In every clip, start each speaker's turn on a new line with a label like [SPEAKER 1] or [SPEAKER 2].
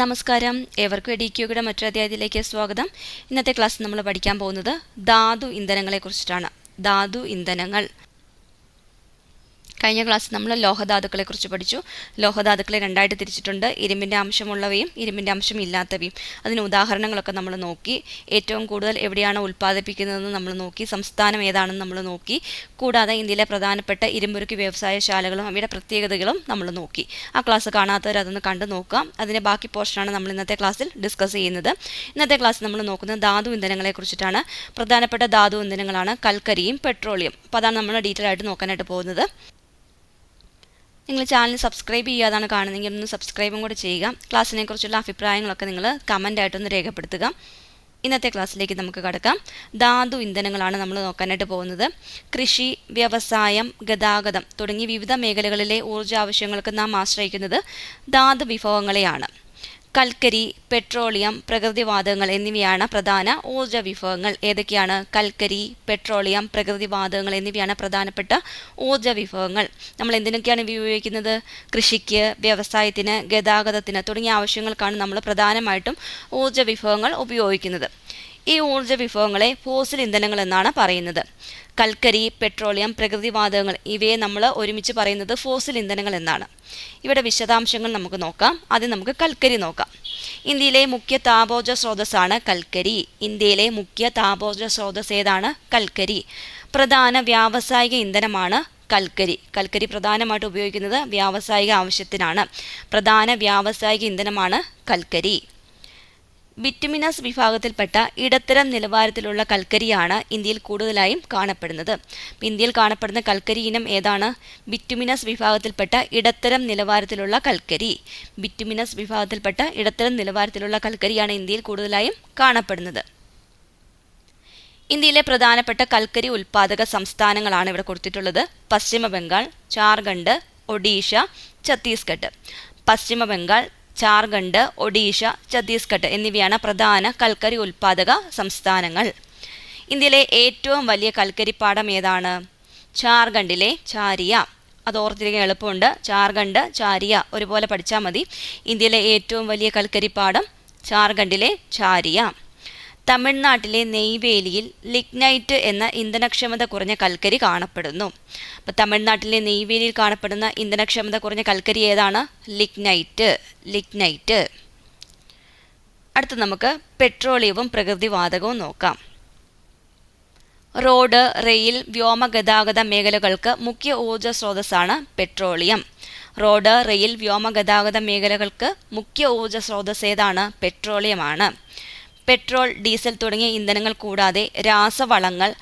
[SPEAKER 1] നമസ്കാരം. ഏവർക്കും എഡിക്യൂയുടെ മറ്റൊരു അധ്യായത്തിലേക്ക് സ്വാഗതം. ഇന്നത്തെ ക്ലാസ് നമ്മൾ പഠിക്കാൻ പോകുന്നത് ധാതു ഇന്ധനങ്ങളെക്കുറിച്ചിട്ടാണ്. ധാതു ഇന്ധനങ്ങൾ. കഴിഞ്ഞ ക്ലാസ് നമ്മൾ ലോഹധാതുക്കളെ കുറിച്ച് പഠിച്ചു. ലോഹധാതുക്കളെ രണ്ടായിട്ട് തിരിച്ചിട്ടുണ്ട്. ഇരുമ്പിന്റെ അംശമുള്ളവയും ഇരുമ്പിന്റെ അംശമില്ലാത്തവയും അതിന് ഉദാഹരണങ്ങളൊക്കെ നമ്മൾ നോക്കി. ഏറ്റവും കൂടുതൽ എവിടെയാണ് ഉൽപ്പാദിപ്പിക്കുന്നതെന്ന് നമ്മൾ നോക്കി. സംസ്ഥാനം ഏതാണെന്ന് നമ്മൾ നോക്കി. കൂടാതെ ഇന്ത്യയിലെ പ്രധാനപ്പെട്ട ഇരുമ്പുരുക്ക് വ്യവസായശാലകളും അവയുടെ പ്രത്യേകതകളും നമ്മൾ നോക്കി. ആ ക്ലാസ് കാണാത്തവർ അതൊന്ന് കണ്ടു നോക്കാം. അതിന്റെ ബാക്കി പോർഷനാണ് നമ്മൾ ഇന്നത്തെ ക്ലാസ്സിൽ ഡിസ്കസ് ചെയ്യുന്നത്. ഇന്നത്തെ ക്ലാസ് നമ്മൾ നോക്കുന്നത് ധാതു ഇന്ധനങ്ങളെ കുറിച്ചിട്ടാണ്. പ്രധാനപ്പെട്ട ധാതു ഇന്ധനങ്ങളാണ് കൽക്കരിയും പെട്രോളിയം. അപ്പോൾ അതാണ് നമ്മൾ ഡീറ്റെയിൽ ആയിട്ട് നോക്കാനായിട്ട് പോകുന്നത്. നിങ്ങൾ ചാനൽ സബ്സ്ക്രൈബ് ചെയ്യാതാണ് കാണുന്നതെങ്കിൽ ഒന്ന് സബ്സ്ക്രൈബും കൂടെ ചെയ്യുക. ക്ലാസ്സിനെ കുറിച്ചുള്ള അഭിപ്രായങ്ങളൊക്കെ നിങ്ങൾ കമന്റ് ആയിട്ടൊന്ന് രേഖപ്പെടുത്തുക. ഇന്നത്തെ ക്ലാസ്സിലേക്ക് നമുക്ക് കടക്കാം. ധാതു ഇന്ധനങ്ങളാണ് നമ്മൾ നോക്കാനായിട്ട് പോകുന്നത്. കൃഷി വ്യവസായം ഗതാഗതം തുടങ്ങി വിവിധ മേഖലകളിലെ ഊർജ ആവശ്യങ്ങൾക്ക് നാം ആശ്രയിക്കുന്നത് ധാതു വിഭവങ്ങളെയാണ്. കൽക്കരി പെട്രോളിയം പ്രകൃതിവാതകങ്ങൾ എന്നിവയാണ് പ്രധാന ഊർജ വിഭവങ്ങൾ ഏതൊക്കെയാണ് കൽക്കരി പെട്രോളിയം പ്രകൃതിവാതകങ്ങൾ എന്നിവയാണ് പ്രധാനപ്പെട്ട ഊർജ വിഭവങ്ങൾ നമ്മൾ എന്തിനൊക്കെയാണ് ഉപയോഗിക്കുന്നത്? കൃഷിക്ക് വ്യവസായത്തിന് ഗതാഗതത്തിന് തുടങ്ങിയ ആവശ്യങ്ങൾക്കാണ് നമ്മൾ പ്രധാനമായിട്ടും ഊർജ വിഭവങ്ങൾ ഉപയോഗിക്കുന്നത്. ഈ ഊർജ വിഭവങ്ങളെ ഫോസിൽ ഇന്ധനങ്ങൾ എന്നാണ് പറയുന്നത്. കൽക്കരി പെട്രോളിയം പ്രകൃതിവാതകങ്ങൾ ഇവയെ നമ്മൾ ഒരുമിച്ച് പറയുന്നത് ഫോസിൽ ഇന്ധനങ്ങൾ എന്നാണ്. ഇവിടെ വിശദാംശങ്ങൾ നമുക്ക് നോക്കാം. ആദ്യം നമുക്ക് കൽക്കരി നോക്കാം. ഇന്ത്യയിലെ മുഖ്യ താപോർജ സ്രോതസ്സാണ് കൽക്കരി. ഇന്ത്യയിലെ മുഖ്യ താപോർജ സ്രോതസ് ഏതാണ്? കൽക്കരി. പ്രധാന വ്യാവസായിക ഇന്ധനമാണ് കൽക്കരി. കൽക്കരി പ്രധാനമായിട്ട് ഉപയോഗിക്കുന്നത് വ്യാവസായിക ആവശ്യത്തിനാണ്. പ്രധാന വ്യാവസായിക ഇന്ധനമാണ് കൽക്കരി. ബിറ്റുമിനസ് വിഭാഗത്തിൽപ്പെട്ട ഇടത്തരം നിലവാരത്തിലുള്ള കൽക്കരിയാണ് ഇന്ത്യയിൽ കൂടുതലായും കാണപ്പെടുന്നത്. ഇന്ത്യയിൽ കാണപ്പെടുന്ന കൽക്കരി ഇനം ഏതാണ്? ബിറ്റുമിനസ് വിഭാഗത്തിൽപ്പെട്ട ഇടത്തരം നിലവാരത്തിലുള്ള കൽക്കരി. ബിറ്റുമിനസ് വിഭാഗത്തിൽപ്പെട്ട ഇടത്തരം നിലവാരത്തിലുള്ള കൽക്കരിയാണ് ഇന്ത്യയിൽ കൂടുതലായും കാണപ്പെടുന്നത്. ഇന്ത്യയിലെ പ്രധാനപ്പെട്ട കൽക്കരി ഉൽപ്പാദക സംസ്ഥാനങ്ങളാണ് ഇവിടെ കൊടുത്തിട്ടുള്ളത്. പശ്ചിമ ബംഗാൾ ജാർഖണ്ഡ് ഒഡീഷ ഛത്തീസ്ഗഡ്. പശ്ചിമ ബംഗാൾ ജാർഖണ്ഡ് ഒഡീഷ ഛത്തീസ്ഗഡ് എന്നിവയാണ് പ്രധാന കൽക്കരി ഉൽപ്പാദക സംസ്ഥാനങ്ങൾ. ഇന്ത്യയിലെ ഏറ്റവും വലിയ കൽക്കരിപ്പാടം ഏതാണ്? ജാർഖണ്ഡിലെ ചാരിയ. അത് ഓർത്തിരിക്കാൻ എളുപ്പമുണ്ട്. ജാർഖണ്ഡ് ചാരിയ. ഒരുപോലെ പഠിച്ചാൽ മതി. ഇന്ത്യയിലെ ഏറ്റവും വലിയ കൽക്കരിപ്പാടം ജാർഖണ്ഡിലെ ചാരിയ. തമിഴ്നാട്ടിലെ നെയ്വേലിയിൽ ലിഗ്നൈറ്റ് എന്ന ഇന്ധനക്ഷമത കുറഞ്ഞ കൽക്കരി കാണപ്പെടുന്നു. അപ്പോൾ തമിഴ്നാട്ടിലെ നെയ്വേലിയിൽ കാണപ്പെടുന്ന ഇന്ധനക്ഷമത കുറഞ്ഞ കൽക്കരി ഏതാണ്? ലിഗ്നൈറ്റ്. ലിഗ്നൈറ്റ്. അടുത്ത് നമുക്ക് പെട്രോളിയവും പ്രകൃതിവാതകവും നോക്കാം. റോഡ് റെയിൽ വ്യോമ ഗതാഗത മേഖലകൾക്ക് മുഖ്യ ഊർജ സ്രോതസ്സാണ് പെട്രോളിയം. റോഡ് റെയിൽ വ്യോമ ഗതാഗത മേഖലകൾക്ക് മുഖ്യ ഊർജ സ്രോതസ് ഏതാണ്? പെട്രോളിയമാണ്. പെട്രോൾ ഡീസൽ തുടങ്ങിയ ഇന്ധനങ്ങൾ കൂടാതെ രാസവളങ്ങൾ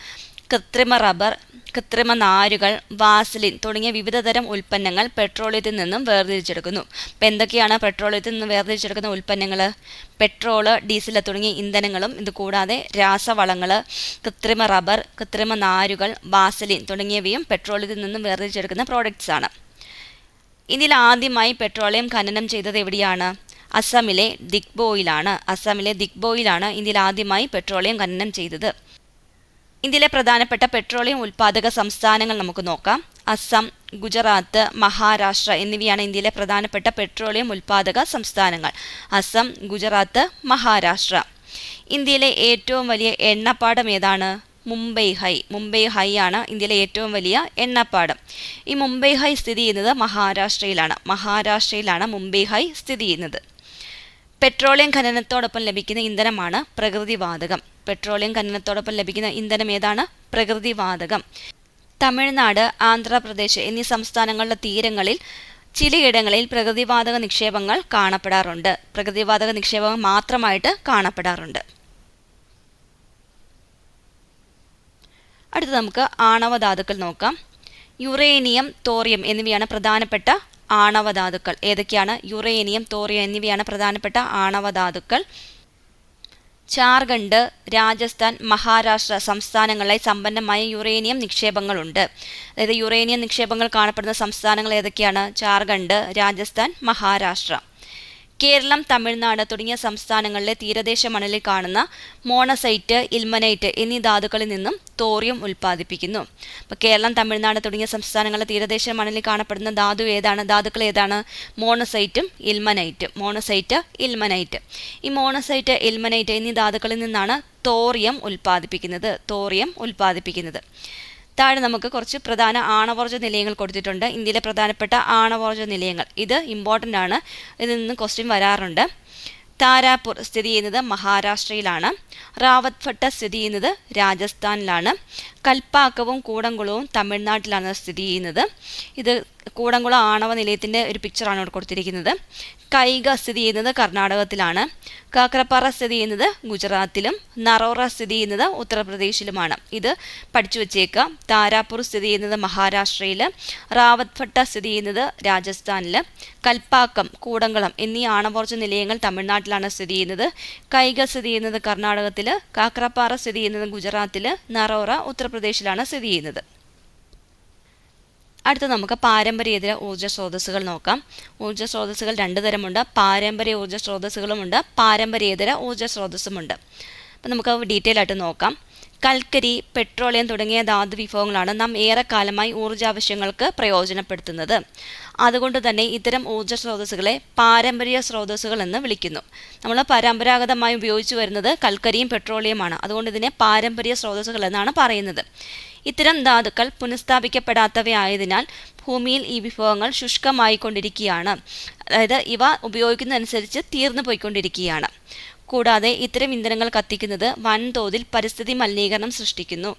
[SPEAKER 1] കൃത്രിമ റബ്ബർ കൃത്രിമ നാരുകൾ വാസലിൻ തുടങ്ങിയ വിവിധതരം ഉൽപ്പന്നങ്ങൾ പെട്രോളിയത്തിൽ നിന്നും വേർതിരിച്ചെടുക്കുന്നു. അപ്പം എന്തൊക്കെയാണ് പെട്രോളിയത്തിൽ നിന്ന് വേർതിരിച്ചെടുക്കുന്ന ഉൽപ്പന്നങ്ങൾ? പെട്രോൾ ഡീസൽ തുടങ്ങിയ ഇന്ധനങ്ങളും ഇത് കൂടാതെ രാസവളങ്ങൾ കൃത്രിമ റബ്ബർ കൃത്രിമ നാരുകൾ വാസലിൻ തുടങ്ങിയവയും പെട്രോളിയത്തിൽ നിന്നും വേർതിരിച്ചെടുക്കുന്ന പ്രോഡക്റ്റ്സ് ആണ്. ഇതിൽ ആദ്യമായി പെട്രോളിയം ഖനനം ചെയ്തത് എവിടെയാണ്? അസമിലെ ദിഗ്ബോയിലാണ് അസമിലെ ദിഗ്ബോയിലാണ് ഇന്ത്യയിൽ ആദ്യമായി പെട്രോളിയം ഖനനം ചെയ്തത്. ഇന്ത്യയിലെ പ്രധാനപ്പെട്ട പെട്രോളിയം ഉൽപ്പാദക സംസ്ഥാനങ്ങൾ നമുക്ക് നോക്കാം. അസം ഗുജറാത്ത് മഹാരാഷ്ട്ര എന്നിവയാണ് ഇന്ത്യയിലെ പ്രധാനപ്പെട്ട പെട്രോളിയം ഉൽപ്പാദക സംസ്ഥാനങ്ങൾ. അസം ഗുജറാത്ത് മഹാരാഷ്ട്ര. ഇന്ത്യയിലെ ഏറ്റവും വലിയ എണ്ണപ്പാടം ഏതാണ്? മുംബൈ ഹൈ. മുംബൈ ഹൈ ആണ് ഇന്ത്യയിലെ ഏറ്റവും വലിയ എണ്ണപ്പാടം. ഈ മുംബൈ ഹൈ സ്ഥിതി ചെയ്യുന്നത് മഹാരാഷ്ട്രയിലാണ്. മഹാരാഷ്ട്രയിലാണ് മുംബൈ ഹൈ സ്ഥിതി ചെയ്യുന്നത്. പെട്രോളിയം ഖനനത്തോടൊപ്പം ലഭിക്കുന്ന ഇന്ധനമാണ് പ്രകൃതിവാതകം. പെട്രോളിയം ഖനനത്തോടൊപ്പം ലഭിക്കുന്ന ഇന്ധനം ഏതാണ്? പ്രകൃതിവാതകം. തമിഴ്നാട് ആന്ധ്രാപ്രദേശ് എന്നീ സംസ്ഥാനങ്ങളുടെ തീരങ്ങളിൽ ചിലയിടങ്ങളിൽ പ്രകൃതിവാതക നിക്ഷേപങ്ങൾ കാണപ്പെടാറുണ്ട്. പ്രകൃതിവാതക നിക്ഷേപങ്ങൾ മാത്രമായിട്ട് കാണപ്പെടാറുണ്ട്. അടുത്ത് നമുക്ക് ആണവധാതുക്കൾ നോക്കാം. യുറേനിയം തോറിയം എന്നിവയാണ് പ്രധാനപ്പെട്ട ആണവധാതുക്കൾ. ഏതൊക്കെയാണ്? യുറേനിയം തോറിയം എന്നിവയാണ് പ്രധാനപ്പെട്ട ആണവധാതുക്കൾ. ജാർഖണ്ഡ് രാജസ്ഥാൻ മഹാരാഷ്ട്ര സംസ്ഥാനങ്ങളിലായി സമ്പന്നമായ യുറേനിയം നിക്ഷേപങ്ങളുണ്ട്. അതായത് യുറേനിയം നിക്ഷേപങ്ങൾ കാണപ്പെടുന്ന സംസ്ഥാനങ്ങൾ ഏതൊക്കെയാണ്? ജാർഖണ്ഡ് രാജസ്ഥാൻ മഹാരാഷ്ട്ര. കേരളം തമിഴ്നാട് തുടങ്ങിയ സംസ്ഥാനങ്ങളിലെ തീരദേശ മണലിൽ കാണുന്ന മോണസൈറ്റ് ഇൽമനൈറ്റ് എന്നീ ധാതുക്കളിൽ നിന്നും തോറിയം ഉൽപ്പാദിപ്പിക്കുന്നു. അപ്പോൾ കേരളം തമിഴ്നാട് തുടങ്ങിയ സംസ്ഥാനങ്ങളിലെ തീരദേശ മണലിൽ കാണപ്പെടുന്ന ധാതു ഏതാണ്? ധാതുക്കൾ ഏതാണ്? മോണസൈറ്റും ഇൽമനൈറ്റും. Monazite ilmenite. ഈ മോണസൈറ്റ് ഇൽമനൈറ്റ് എന്നീ ധാതുക്കളിൽ നിന്നാണ് തോറിയം ഉൽപ്പാദിപ്പിക്കുന്നത്. തോറിയം ഉൽപ്പാദിപ്പിക്കുന്നത്. താഴെ നമുക്ക് കുറച്ച് പ്രധാന ആണവോർജ നിലയങ്ങൾ കൊടുത്തിട്ടുണ്ട്. ഇന്ത്യയിലെ പ്രധാനപ്പെട്ട ആണവോർജ നിലയങ്ങൾ. ഇത് ഇമ്പോർട്ടന്റ് ആണ്. ഇതിൽ നിന്ന് ക്വസ്റ്റ്യൻ വരാറുണ്ട്. താരാപൂർ സ്ഥിതി ചെയ്യുന്നത് മഹാരാഷ്ട്രയിലാണ്. റാവത്ത് ഭട്ട സ്ഥിതി ചെയ്യുന്നത് രാജസ്ഥാനിലാണ്. കൽപ്പാക്കവും കൂടംകുളവും തമിഴ്നാട്ടിലാണ് സ്ഥിതി ചെയ്യുന്നത്. ഇത് കൂടംകുളം ആണവ നിലയത്തിന്റെ ഒരു പിക്ചറാണ് ഇവിടെ കൊടുത്തിരിക്കുന്നത്. കൈക സ്ഥിതി ചെയ്യുന്നത് കർണാടകത്തിലാണ്. കാക്രപ്പാറ സ്ഥിതി ചെയ്യുന്നത് ഗുജറാത്തിലും നറോറ സ്ഥിതി ചെയ്യുന്നത് ഉത്തർപ്രദേശിലുമാണ്. ഇത് പഠിച്ചു വച്ചേക്കാം താരാപൂർ സ്ഥിതി ചെയ്യുന്നത് മഹാരാഷ്ട്രയിൽ റാവത്ത് ഭട്ട സ്ഥിതി ചെയ്യുന്നത് രാജസ്ഥാനിൽ കൽപ്പാക്കം കൂടംകുളം എന്നീ ആണവോർജ നിലയങ്ങൾ തമിഴ്നാട്ടിലാണ് സ്ഥിതി ചെയ്യുന്നത്. കൈഗ സ്ഥിതി ചെയ്യുന്നത് കർണാടകത്തിൽ കാക്രപ്പാറ സ്ഥിതി ചെയ്യുന്നത് ഗുജറാത്തിൽ നറോറ ഉത്തർപ്രദേശിലാണ് സ്ഥിതി ചെയ്യുന്നത്. അടുത്ത നമുക്ക് പാരമ്പര്യേതര ഊർജ സ്രോതസ്സുകൾ നോക്കാം. ഊർജ സ്രോതസ്സുകൾ രണ്ട് തരമുണ്ട്. പാരമ്പര്യ ഊർജ സ്രോതസ്സുകളുമുണ്ട്. പാരമ്പര്യേതര ഊർജ സ്രോതസ്സുമുണ്ട്. അപ്പം നമുക്ക് ഡീറ്റെയിൽ ആയിട്ട് നോക്കാം. കൽക്കരി പെട്രോളിയം തുടങ്ങിയ ധാതു വിഭവങ്ങളാണ് നാം ഏറെക്കാലമായി ഊർജാവശ്യങ്ങൾക്ക് പ്രയോജനപ്പെടുത്തുന്നത്. അതുകൊണ്ട് തന്നെ ഇത്തരം ഊർജ സ്രോതസ്സുകളെ പാരമ്പര്യ സ്രോതസ്സുകൾ എന്ന് വിളിക്കുന്നു. നമ്മൾ പരമ്പരാഗതമായി ഉപയോഗിച്ചു വരുന്നത് കൽക്കരിയും പെട്രോളിയമാണ്. അതുകൊണ്ട് ഇതിനെ പാരമ്പര്യ സ്രോതസ്സുകൾ എന്നാണ് പറയുന്നത്. ഇത്തരം ധാതുക്കൾ പുനഃസ്ഥാപിക്കപ്പെടാത്തവയായതിനാൽ ഭൂമിയിൽ ഈ വിഭവങ്ങൾ ശുഷ്കമായിക്കൊണ്ടിരിക്കുകയാണ്. അതായത് ഇവ ഉപയോഗിക്കുന്നതനുസരിച്ച് തീർന്നു പോയിക്കൊണ്ടിരിക്കുകയാണ്. കൂടാതെ ഇത്തരം ഇന്ധനങ്ങൾ കത്തിക്കുന്നത് വൻതോതിൽ പരിസ്ഥിതി മലിനീകരണം സൃഷ്ടിക്കുന്നു.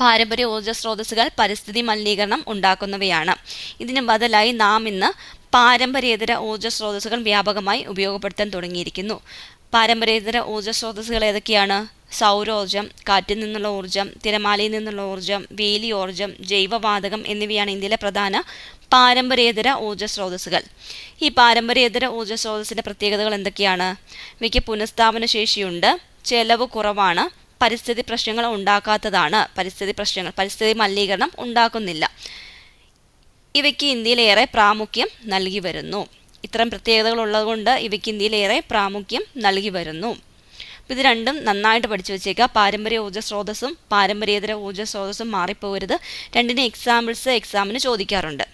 [SPEAKER 1] പാരമ്പര്യ ഊർജ സ്രോതസ്സുകൾ പരിസ്ഥിതി മലിനീകരണം ഉണ്ടാക്കുന്നവയാണ്. ഇതിന് ബദലായി നാം ഇന്ന് പാരമ്പര്യേതര ഊർജ സ്രോതസ്സുകൾ വ്യാപകമായി ഉപയോഗപ്പെടുത്താൻ തുടങ്ങിയിരിക്കുന്നു. പാരമ്പര്യേതര ഊർജ സ്രോതസ്സുകൾ ഏതൊക്കെയാണ്? സൗരോർജം കാറ്റിൽ നിന്നുള്ള ഊർജം തിരമാലയിൽ നിന്നുള്ള ഊർജം വേലി ഊർജം ജൈവവാതകം എന്നിവയാണ് ഇന്ത്യയിലെ പ്രധാന പാരമ്പര്യേതര ഊർജ സ്രോതസ്സുകൾ ഈ പാരമ്പര്യേതര ഊർജ സ്രോതസ്സിന്റെ പ്രത്യേകതകൾ എന്തൊക്കെയാണ്? മിക്ക പുനഃസ്ഥാപന ശേഷിയുണ്ട്. ചെലവ് കുറവാണ്. പരിസ്ഥിതി പ്രശ്നങ്ങൾ ഉണ്ടാക്കാത്തതാണ്. പരിസ്ഥിതി പ്രശ്നങ്ങൾ പരിസ്ഥിതി മലിനീകരണം ഉണ്ടാക്കുന്നില്ല. ഇവയ്ക്ക് ഇന്ത്യയിലേറെ പ്രാമുഖ്യം നൽകി വരുന്നു. ഇത്തരം പ്രത്യേകതകൾ ഉള്ളതുകൊണ്ട് ഇവയ്ക്ക് ഇന്ത്യയിലേറെ പ്രാമുഖ്യം നൽകി വരുന്നു. ഇത് രണ്ടും നന്നായിട്ട് പഠിച്ചു വെച്ചേക്കുക പാരമ്പര്യ ഊർജ സ്രോതസ്സും പാരമ്പര്യേതര ഊർജ സ്രോതസ്സും മാറിപ്പോകരുത് രണ്ടിന് എക്സാമ്പിൾസ് എക്സാമിന് ചോദിക്കാറുണ്ട്.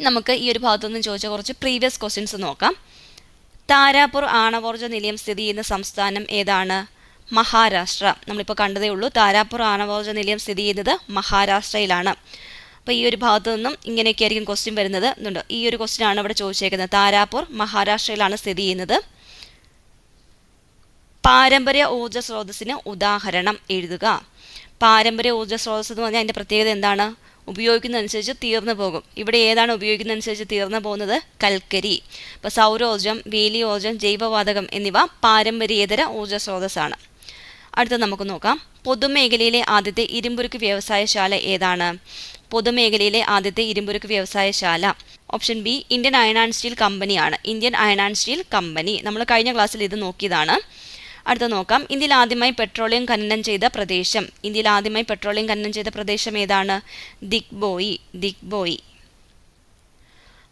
[SPEAKER 1] നമുക്ക് ഈ ഒരു ഭാഗത്തു നിന്ന് ചോദിച്ച കുറച്ച് പ്രീവിയസ് ക്വസ്റ്റ്യൻസ് നോക്കാം. താരാപൂർ ആണവോർജ നിലയം സ്ഥിതി ചെയ്യുന്ന സംസ്ഥാനം ഏതാണ്? മഹാരാഷ്ട്ര. നമ്മളിപ്പോൾ കണ്ടതേ ഉള്ളൂ താരാപൂർ ആണവോർജ നിലയം സ്ഥിതി ചെയ്യുന്നത് മഹാരാഷ്ട്രയിലാണ്. അപ്പോൾ ഈ ഒരു ഭാഗത്തു നിന്നും ഇങ്ങനെയൊക്കെ ആയിരിക്കും ക്വസ്റ്റ്യൻ വരുന്നത്. എന്നുണ്ട് ഈ ഒരു ക്വസ്റ്റ്യൻ ആണ് ഇവിടെ ചോദിച്ചേക്കുന്നത്. താരാപൂർ മഹാരാഷ്ട്രയിലാണ് സ്ഥിതി ചെയ്യുന്നത്. പാരമ്പര്യ ഊർജ സ്രോതസ്സിന് ഉദാഹരണം എഴുതുക. പാരമ്പര്യ ഊർജ സ്രോതസ് എന്ന് പറഞ്ഞാൽ അതിന്റെ പ്രത്യേകത എന്താണ്? ഉപയോഗിക്കുന്നതനുസരിച്ച് തീർന്നു പോകും. ഇവിടെ ഏതാണ് ഉപയോഗിക്കുന്നതനുസരിച്ച് തീർന്നു പോകുന്നത്? കൽക്കരി. ഇപ്പോൾ സൗരോർജം വേലിയോർജം ജൈവവാതകം എന്നിവ പാരമ്പര്യേതര ഊർജ സ്രോതസ്സാണ്. അടുത്ത നമുക്ക് നോക്കാം. പൊതുമേഖലയിലെ ആദ്യത്തെ ഇരുമ്പുരുക്ക് വ്യവസായശാല ഏതാണ്? പൊതുമേഖലയിലെ ആദ്യത്തെ ഇരുമ്പുരുക്ക് വ്യവസായശാല. Option B Indian iron and steel കമ്പനിയാണ്. Indian iron and steel company. നമ്മൾ കഴിഞ്ഞ ക്ലാസ്സിൽ ഇത് നോക്കിയതാണ്. അടുത്ത നോക്കാം. ഇന്ത്യയിൽ ആദ്യമായി പെട്രോളിയം ഖനനം ചെയ്ത പ്രദേശം. ഇന്ത്യയിൽ ആദ്യമായി പെട്രോളിയം ഖനനം ചെയ്ത പ്രദേശം ഏതാണ്? ദിഗ്ബോയി ദിഗ്ബോയി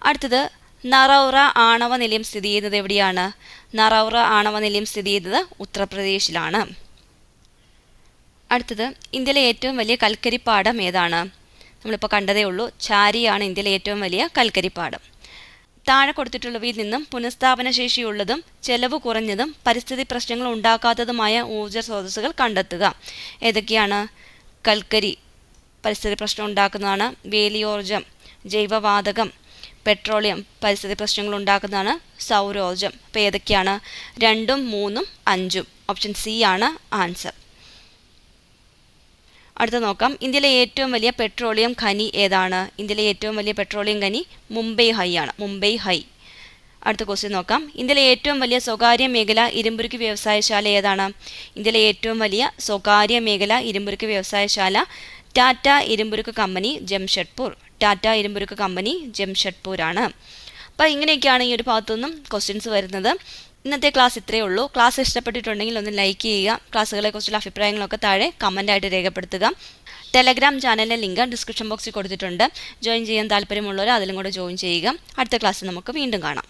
[SPEAKER 1] അടുത്തത് നറൗറ ആണവ നിലയം സ്ഥിതി ചെയ്യുന്നത് എവിടെയാണ്? നറൗറ ആണവ നിലയം സ്ഥിതി ചെയ്യുന്നത് ഉത്തർപ്രദേശിലാണ്. അടുത്തത് ഇന്ത്യയിലെ ഏറ്റവും വലിയ കൽക്കരി പാടം ഏതാണ്? നമ്മളിപ്പോൾ കണ്ടതേ ഉള്ളൂ ചാരിയാണ് ഇന്ത്യയിലെ ഏറ്റവും വലിയ കൽക്കരി പാടം താഴെ കൊടുത്തിട്ടുള്ളവയിൽ നിന്നും പുനഃസ്ഥാപന ശേഷിയുള്ളതും ചെലവ് കുറഞ്ഞതും പരിസ്ഥിതി പ്രശ്നങ്ങൾ ഉണ്ടാക്കാത്തതുമായ ഊർജ സ്രോതസ്സുകൾ കണ്ടെത്തുക. ഏതൊക്കെയാണ്? കൽക്കരി പരിസ്ഥിതി പ്രശ്നം ഉണ്ടാക്കുന്നതാണ് വേലിയോർജം ജൈവവാതകം പെട്രോളിയം പരിസ്ഥിതി പ്രശ്നങ്ങൾ ഉണ്ടാക്കുന്നതാണ് സൗരോർജം. അപ്പോൾ ഏതൊക്കെയാണ്? രണ്ടും മൂന്നും അഞ്ചും. ഓപ്ഷൻ സി ആണ് ആൻസർ. അടുത്ത നോക്കാം. ഇന്ത്യയിലെ ഏറ്റവും വലിയ പെട്രോളിയം ഖനി ഏതാണ്? ഇന്ത്യയിലെ ഏറ്റവും വലിയ പെട്രോളിയം ഖനി മുംബൈ ഹൈ ആണ്. മുംബൈ ഹൈ. അടുത്ത ക്വസ്റ്റ്യൻ നോക്കാം. ഇന്ത്യയിലെ ഏറ്റവും വലിയ സ്വകാര്യ മേഖല ഇരുമ്പുരുക്ക് വ്യവസായശാല ഏതാണ്? ഇന്ത്യയിലെ ഏറ്റവും വലിയ സ്വകാര്യ മേഖല ഇരുമ്പുരുക്ക് വ്യവസായശാല ടാറ്റ ഇരുമ്പുരുക്ക് കമ്പനി ജംഷഡ്പൂർ. ടാറ്റ ഇരുമ്പുരുക്ക് കമ്പനി ജംഷഡ്പൂർ ആണ്. അപ്പോൾ ഇങ്ങനെയൊക്കെയാണ് ഈ ഒരു ഭാഗത്തുനിന്നും ക്വസ്റ്റ്യൻസ് വരുന്നത്. ഇന്നത്തെ ക്ലാസ് ഇത്രയേ ഉള്ളൂ. ക്ലാസ് ഇഷ്ടപ്പെട്ടിട്ടുണ്ടെങ്കിൽ ഒന്ന് ലൈക്ക് ചെയ്യുക. ക്ലാസ്സുകളെക്കുറിച്ചുള്ള അഭിപ്രായങ്ങളൊക്കെ താഴെ കമന്റായിട്ട് രേഖപ്പെടുത്തുക. ടെലഗ്രാം ചാനലിന്റെ ലിങ്ക് ഡിസ്ക്രിപ്ഷൻ ബോക്സിൽ കൊടുത്തിട്ടുണ്ട്. ജോയിൻ ചെയ്യാൻ താല്പര്യമുള്ളവർ അതിലും കൂടെ ജോയിൻ ചെയ്യുക. അടുത്ത ക്ലാസ്സിൽ നമുക്ക് വീണ്ടും കാണാം.